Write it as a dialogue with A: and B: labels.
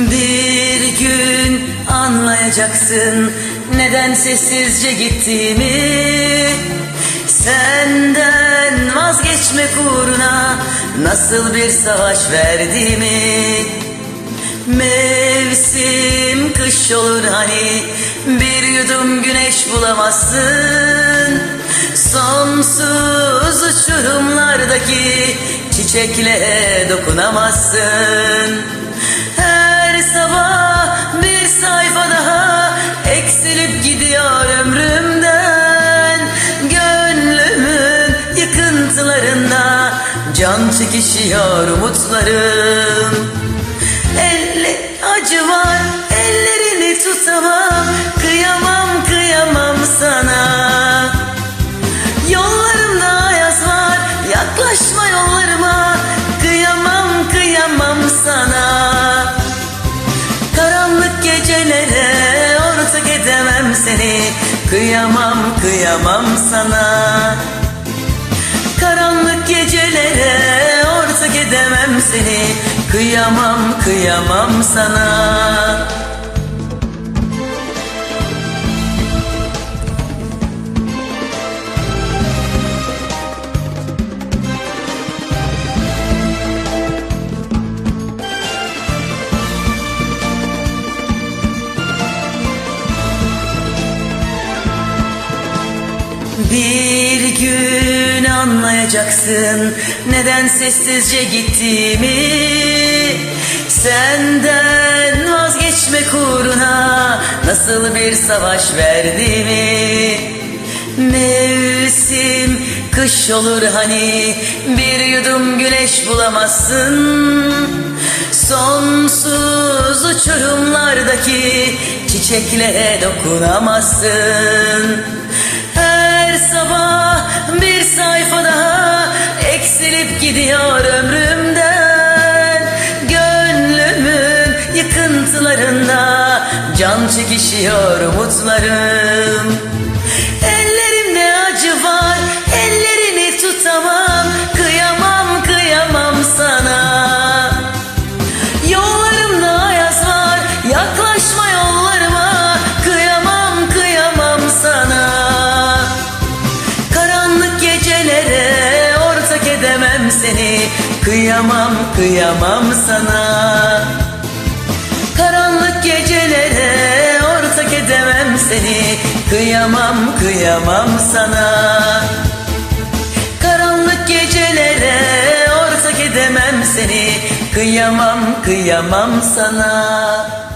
A: Bir gün anlayacaksın neden sessizce gittiğimi. Senden vazgeçmek uğruna nasıl bir savaş verdiğimi. Mevsim kış olur hani bir yudum güneş bulamazsın. Sonsuz uçurumlardaki çiçekle dokunamazsın sabah bir sayfa daha eksilip gidiyor ömrümden. Gönlümün yıkıntılarında can çekişiyor umutlarım. Elle acı var ellerini tutamam Kıyamam kıyamam sana. Karanlık gecelere ortak edemem seni. Kıyamam kıyamam sana Bir gün anlayacaksın neden sessizce gittiğimi. Senden vazgeçmek uğruna nasıl bir savaş verdiğimi. Mevsim kış olur hani bir yudum güneş bulamazsın. Sonsuz uçurumlardaki çiçekle dokunamazsın sayfa daha eksilip gidiyor ömrümden. Gönlümün yıkıntılarında can çekişiyor umutlarım Kıyamam kıyamam sana. Karanlık gecelere ortak edemem seni. Kıyamam kıyamam sana. Karanlık gecelere ortak edemem seni. Kıyamam kıyamam sana